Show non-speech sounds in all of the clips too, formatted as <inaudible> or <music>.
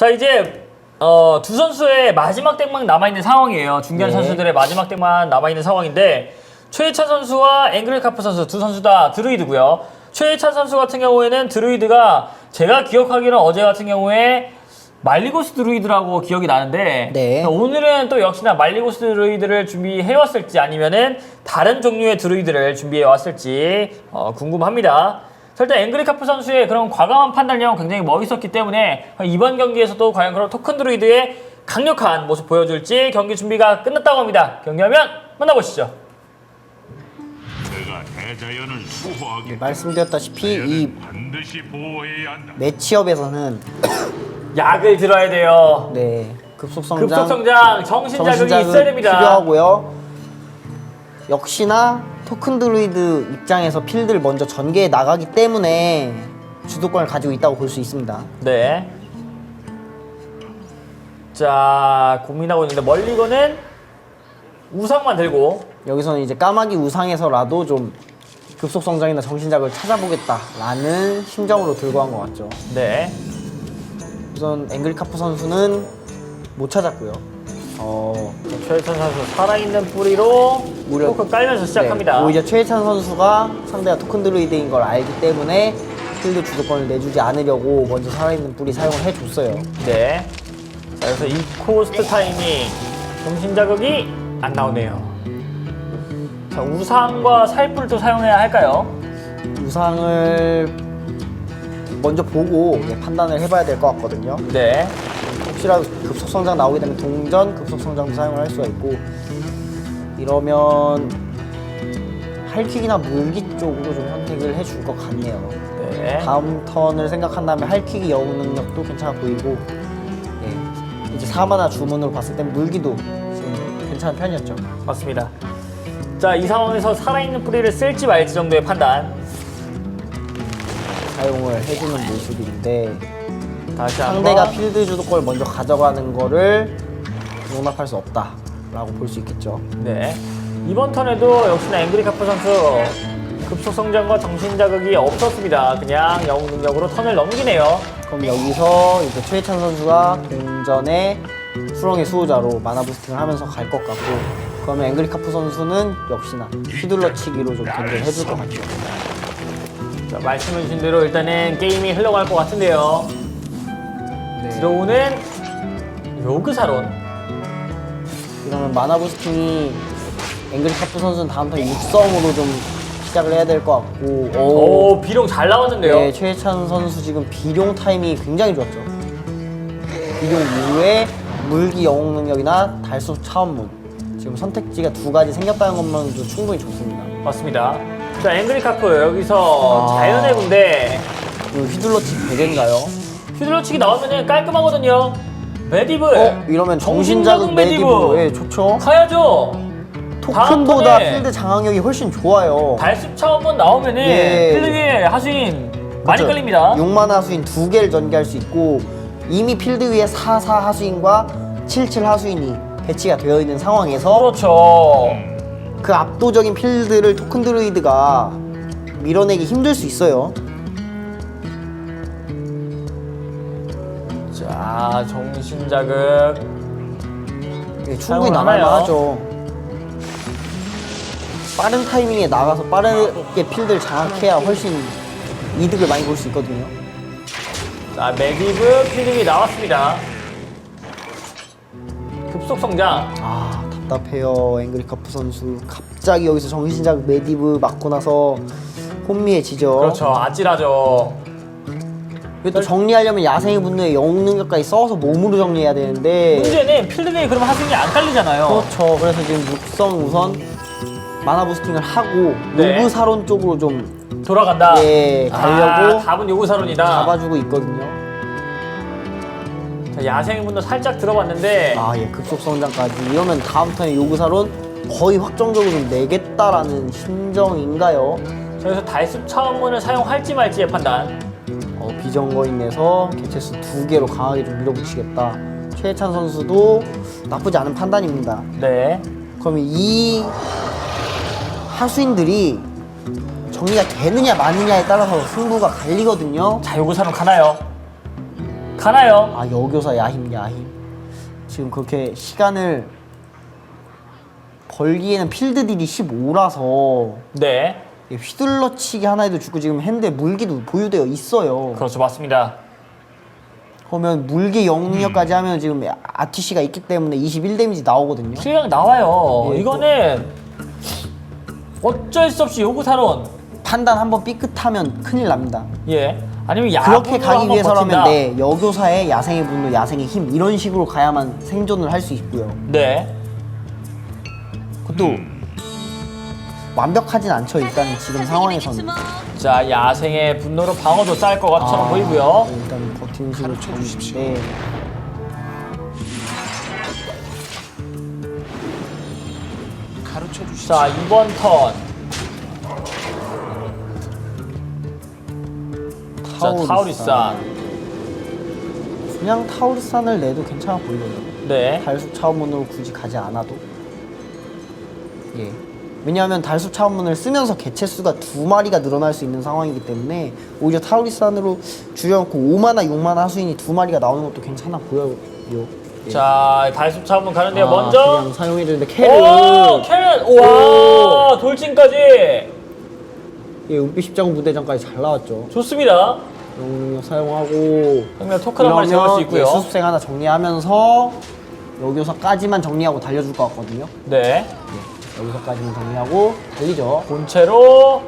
자 이제 어, 두 선수의 마지막 덱만 남아 있는 상황이에요. 중견 네. 선수들의 마지막 덱만 남아 있는 상황인데 최혜찬 선수와 앵글카프 선수 두 선수 다 드루이드고요. 최혜찬 선수 같은 경우에는 드루이드가 제가 기억하기로는 어제 같은 경우에 말리고스 드루이드라고 기억이 나는데 네. 오늘은 또 역시나 말리고스 드루이드를 준비해 왔을지 아니면은 다른 종류의 드루이드를 준비해 왔을지 어, 궁금합니다. 자, 일단 앵그리카프 선수의 그런 과감한 판단력 굉장히 멋있었기 때문에 이번 경기에서도 과연 그런 토큰 드루이드의 강력한 모습 보여줄지 경기 준비가 끝났다고 합니다. 경기하면 만나보시죠. 수호하기 말씀드렸다시피 이 반드시 보호해야 한다. 매치업에서는 <coughs> 약을 들어야 돼요. 네 급속성장, 급속성장, 정신자극이 정신자극 있어야 됩니다. 필요하고요. 역시나 토큰 드루이드 입장에서 필드를 먼저 전개해 나가기 때문에 주도권을 가지고 있다고 볼 수 있습니다. 네. 자, 고민하고 있는데 멀리거는 우상만 들고 여기서는 이제 까마귀 우상에서라도 좀 급속 성장이나 정신자극을 찾아보겠다라는 심정으로 들고 간것 같죠. 네. 우선 앵글카프 선수는 못 찾았고요. 어, 최혜선 선수 살아있는 뿌리로 무려- 토크 깔면서 시작합니다. 네, 오히려 최혜찬 선수가 상대가 토큰 드루이드인 걸 알기 때문에 필드 주도권을 내주지 않으려고 먼저 살아있는 뿌리 사용을 해줬어요. 네. 자, 그래서 이 코스트 타이밍 정신 자극이 안 나오네요. 자, 우상과 살풀을 또 사용해야 할까요? 우상을 먼저 보고 네, 판단을 해봐야 될 것 같거든요. 네. 혹시라도 급속성장 나오게 되면 동전 급속성장도 사용을 할 수가 있고 이러면 할킥이나 물기 쪽으로 좀 선택을 해줄 것 같네요. 네. 다음 턴을 생각한다면 할킥이 영웅 능력도 괜찮아 보이고 예, 이제 사마나 주문으로 봤을 땐 물기도 지금 괜찮은 편이었죠. 맞습니다. 자, 이 상황에서 살아있는 뿌리를 쓸지 말지 정도의 판단. 사용을 해주는 모습인데 다시 한번. 상대가 필드 주도권을 먼저 가져가는 거를 용납할 수 없다라고 볼 수 있겠죠. 네. 이번 턴에도 역시나 앵그리 카프 선수 급속 성장과 정신 자극이 없었습니다. 그냥 영웅 능력으로 턴을 넘기네요. 그럼 여기서 이제 최희찬 선수가 동전의 수렁의 수호자로 마나 부스팅을 하면서 갈 것 같고 그러면 앵그리 카프 선수는 역시나 휘둘러 치기로 좀 견제를 해줄 것 같죠. 자, 말씀해 주신 대로 일단은 게임이 흘러갈 것 같은데요. 네. 들어오는 요그사론. 그러면 마나 부스팅이 앵그리 카프 선수는 다음 턴 육성으로 좀 시작을 해야 될 것 같고 오, 오, 비룡 잘 나왔는데요. 네, 최혜찬 선수 지금 비룡 타이밍이 굉장히 좋았죠. 비룡 이후에 물기 영웅 능력이나 달수 차원문 지금 선택지가 두 가지 생겼다는 것만도 충분히 좋습니다. 맞습니다. 자, 앵그리 카프 여기서 아. 자연의 군대 이거 휘둘러치 베개인가요? 휘둘러치기 나오면은 깔끔하거든요. 메디브. 어? 이러면 정신자극 매디브 예, 좋죠. 가야죠. 토큰보다 다음 턴에 필드 장악력이 훨씬 좋아요. 달습 차원번 나오면은 예. 필드에 하수인 많이 그렇죠. 끌립니다. 6만 하수인 두 개를 전개할 수 있고 이미 필드 위에 44 하수인과 77 하수인이 배치가 되어 있는 상황에서 그렇죠. 그 압도적인 필드를 토큰 드루이드가 밀어내기 힘들 수 있어요. 자, 정신 자극. 예, 충분히 사용을 나갈만 하나요? 하죠. 빠른 타이밍에 나가서 빠르게 필드를 장악해야 훨씬 이득을 많이 볼 수 있거든요. 자, 메디브 필드이 나왔습니다. 급속 성장. 아 답답해요 앵그리 카프 선수 갑자기 여기서 정신자극 매디브 맞고 나서 혼미해지죠. 그렇죠. 아찔하죠. 이것도 정리하려면 야생의 분노의 영웅 능력까지 써서 몸으로 정리해야 되는데 문제는 필드에 그럼 하수인이 안 깔리잖아요. 그렇죠. 그래서 지금 육성 우선 마나 부스팅을 하고 네. 요구사론 쪽으로 좀 돌아간다. 예, 가려고 아, 답은 요구사론이다. 잡아주고 있거든요. 자, 야생의 분도 살짝 들어봤는데 아, 예, 급속 성장까지. 이러면 다음 턴에 요구사론 거의 확정적으로 좀 내겠다라는 심정인가요? 저기서 달습 차원문을 사용할지 말지의 판단. 어, 비정거인 내서 개체수 두 개로 강하게 좀 밀어붙이겠다. 최혜찬 선수도 나쁘지 않은 판단입니다. 네. 그럼 이 하수인들이 정리가 되느냐 마느냐에 따라서 승부가 갈리거든요. 자, 요구사론 가나요? 가나요? 아 여교사 야힘 야힘 지금 그렇게 시간을 벌기에는 필드 딜이 15라서 네. 휘둘러치기 하나에도 죽고 지금 핸드에 물기도 보유되어 있어요 그렇죠. 맞습니다. 그러면 물기 영능력까지 하면 지금 RTC가 있기 때문에 21 데미지 나오거든요 킬각 나와요. 예, 이거는 어쩔 수 없이 요구사론. 판단 한번 삐끗하면 큰일 납니다 예. 아니면 야구 그렇게 가기 위해서라면 네 여교사의 야생의 분노 야생의 힘 이런 식으로 가야만 생존을 할 수 있고요 네. 그것도 완벽하진 않죠 일단 지금 상황에서는. 자 야생의 분노로 방어도 쌓일 것 같처럼 아, 보이고요. 일단 버티는 식으로 쳤는데 자 이번 턴. 자 타우리산. 그냥 타우리산을 내도 괜찮아 보이거든요. 네. 달숲 차원문으로 굳이 가지 않아도. 예 왜냐하면 달숲 차원문을 쓰면서 개체 수가 두 마리가 늘어날 수 있는 상황이기 때문에 오히려 타우리산으로 줄여놓고 5마나 6마나 하수인이 두 마리가 나오는 것도 괜찮아 보여요 예. 자 달숲 차원 가는데요. 아, 먼저. 그냥 사용해야 되는데 캐를 오 캐런. 우와 돌진까지. 예, 은빛 십자군 부대장까지 잘 나왔죠 좋습니다. 영능력 사용하고 그러면 토큰 한 마리 잡을 수 있고요. 예, 수습생 하나 정리하면서 여기서까지만 정리하고 달려줄 것 같거든요 네. 여기서까지만 정리하고 달리죠? 본체로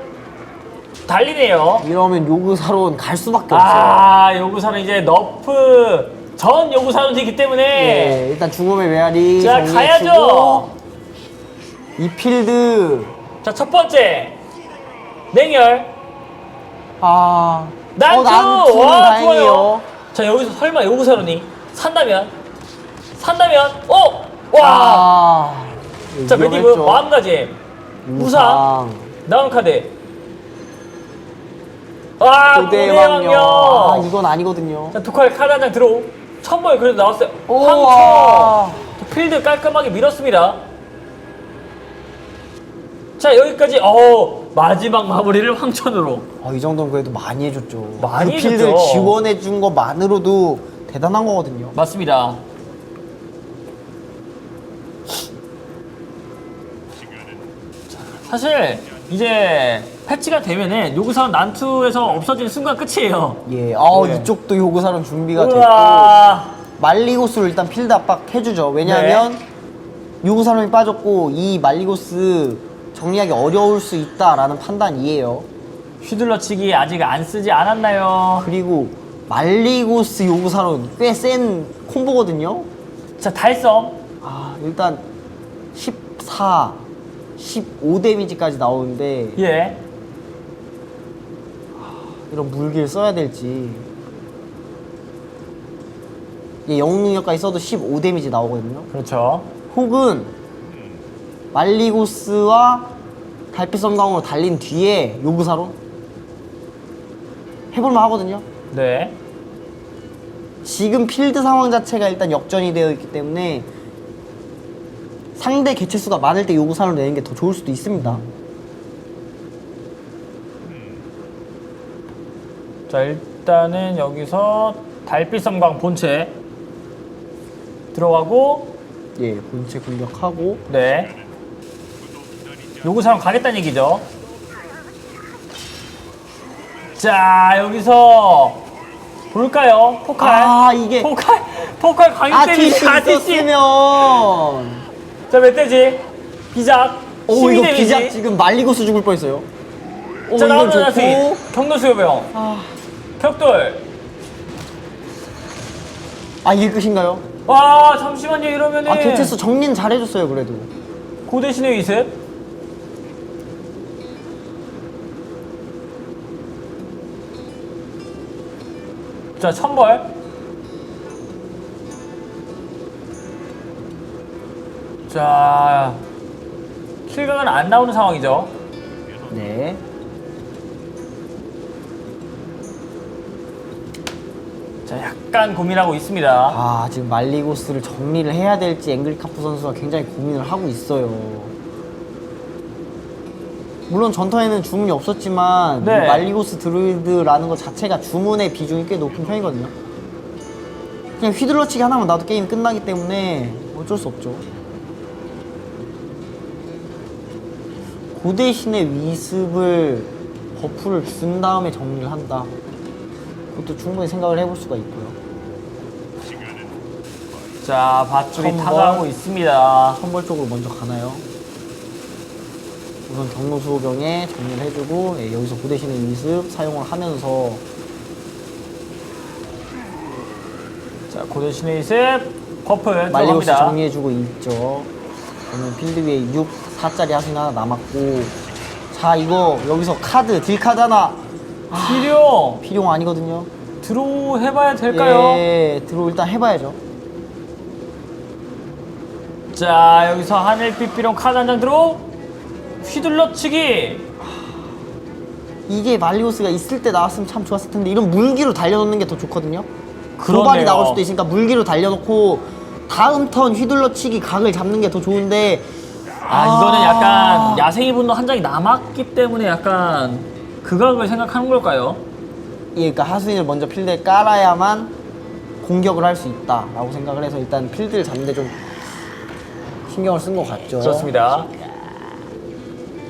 달리네요. 이러면 요구사로는 갈 수밖에 없어요. 아 요구사는 이제 너프 전 요구사론이기 때문에. 예, 일단 죽음의 메아리 자 정리해주고 가야죠. 이 필드. 자 첫 번째. 냉혈. 아 난투! 어, 난투는 와 좋아요. 자 여기서 설마 요구사론이 산다면? 산다면? 어! 와! 아, 자 위험했죠. 마음가짐. 우상 다음 카드. 와 고대왕령 아 이건 아니거든요. 자 독할 카드 한 장 들어 천벌 그래도 나왔어요. 오, 황초 와. 필드 깔끔하게 밀었습니다. 자 여기까지 어 마지막 마무리를 황천으로. 아, 이 정도는 그래도 많이 해줬죠. 많이 그 필드를 해줬죠. 지원해준 것만으로도 대단한 거거든요. 맞습니다 사실 이제 패치가 되면은 요구사원 난투에서 없어지는 순간 끝이에요 예, 아 네. 이쪽도 요구사론 준비가 됐고 우와 말리고스를 일단 필드 압박 해주죠. 왜냐하면 네. 요구사론이 빠졌고 이 말리고스 정리하기 어려울 수 있다라는 판단이에요. 휘둘러치기 아직 안 쓰지 않았나요? 그리고 말리고스 요구사론 꽤센 콤보거든요. 자 달성 아 일단 14, 15 데미지까지 나오는데 예 이런 물기를 써야 될지 얘 영능력까지 써도 15 데미지 나오거든요. 그렇죠 혹은 말리고스와 달빛 성강으로 달린 뒤에 요구사로 해볼만 하거든요. 네 지금 필드 상황 자체가 일단 역전이 되어 있기 때문에 상대 개체 수가 많을 때 요구사를 내는 게 더 좋을 수도 있습니다. 자 일단은 여기서 달빛 섬광 본체 들어가고 예, 본체 공격하고 네. 요구사람 가겠다는 얘기죠. 자 여기서 볼까요? 포칼? 아 이게 포칼? 포칼 때문에 아티시 아티시 있었으면 자 멧돼지? 비작. 오12 이거 데미지. 비작 지금 말리고스 죽을 뻔했어요. 오 자 이건 나오는 좋고. 자식 경도 수요병 아, 벽돌. 아 이게 끝인가요? 와 잠시만요. 이러면은 아수 정리는 잘해줬어요 그래도. 고대 신의 위습? 자 천벌 자 킬각은 안 나오는 상황이죠 네. 자 약간 고민하고 있습니다 아 지금 말리고스를 정리를 해야 될지 앵글리카프 선수가 굉장히 고민을 하고 있어요. 물론 전턴에는 주문이 없었지만 네. 이 말리고스 드루이드라는 것 자체가 주문의 비중이 꽤 높은 편이거든요. 그냥 휘둘러치기 하나만 놔도 게임 끝나기 때문에 어쩔 수 없죠. 그 대신에 위습을 버프를 쓴 다음에 정리를 한다. 그것도 충분히 생각을 해볼 수가 있고요. 자, 밧줄이. 타가고 있습니다. 선벌 쪽으로 먼저 가나요? 우선 경로 수호병에 정리를 해주고 예, 여기서 그 대신에 위습 사용을 하면서 자, 고대신의 이습 버프 말리고스 들어갑니다. 정리해주고 있죠. 그러면 필드 위에 6, 4짜리 하수인 하나 남았고 자 이거 여기서 카드 딜 카드 하나 필요 필요 아니거든요. 드로우 해봐야 될까요? 예, 들어 일단 해봐야죠. 자, 여기서 하늘빛비룡 카드 한 장 들어 휘둘러치기. 이게 말리오스가 있을 때 나왔으면 참 좋았을 텐데 이런 물기로 달려놓는 게 더 좋거든요. 그러네요. 도발이 나올 수도 있으니까 물기로 달려놓고 다음 턴 휘둘러치기 각을 잡는 게 더 좋은데 아, 이거는 약간 야생이 분노 한 장이 남았기 때문에 약간 극악을 생각하는 걸까요? 예, 그러니까 하수인을 먼저 필드에 깔아야만 공격을 할 수 있다라고 생각을 해서 일단 필드를 잡는데 좀 신경을 쓴 것 같죠. 그렇습니다.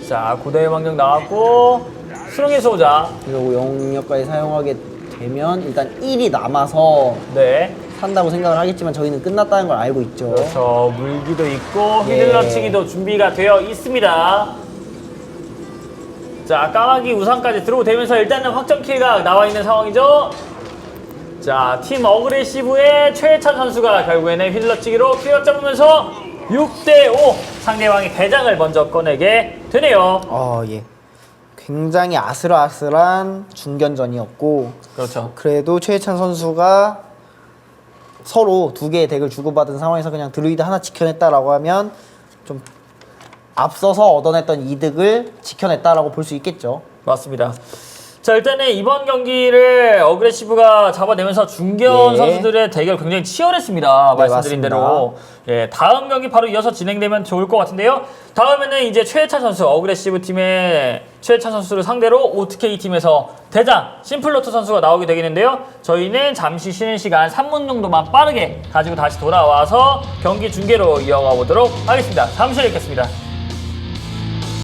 자, 고대의 왕정 나왔고 수렁의 소자. 그리고 영역까지 사용하게 되면 일단 1이 남아서 네. 산다고 생각을 하겠지만 저희는 끝났다는 걸 알고 있죠. 그렇죠. 물기도 있고 예. 휘둘러치기도 준비가 되어 있습니다. 자, 까마귀 우상까지 들어오면서 일단은 확정 킬가 나와 있는 상황이죠. 자, 팀 어그레시브의 최찬 선수가 결국에는 휘둘러치기로 킬을 잡으면서 6대5 상대방이 대장을 먼저 꺼내게 되네요. 어, 예. 굉장히 아슬아슬한 중견전이었고 그렇죠. 그래도 최혜찬 선수가 서로 두 개의 덱을 주고받은 상황에서 그냥 드루이드 하나 지켜냈다라고 하면 좀 앞서서 얻어냈던 이득을 지켜냈다라고 볼 수 있겠죠. 맞습니다. 자 일단은 이번 경기를 어그레시브가 잡아내면서 중견 예. 선수들의 대결 굉장히 치열했습니다. 네, 말씀드린 맞습니다. 대로 예 다음 경기 바로 이어서 진행되면 좋을 것 같은데요. 다음에는 이제 최혜찬 선수 어그레시브 팀의 최혜찬 선수를 상대로 OTK 팀에서 대장 심플로트 선수가 나오게 되겠는데요. 저희는 잠시 쉬는 시간 3분 정도만 빠르게 가지고 다시 돌아와서 경기 중계로 이어가 보도록 하겠습니다. 잠시 후에 뵙겠습니다.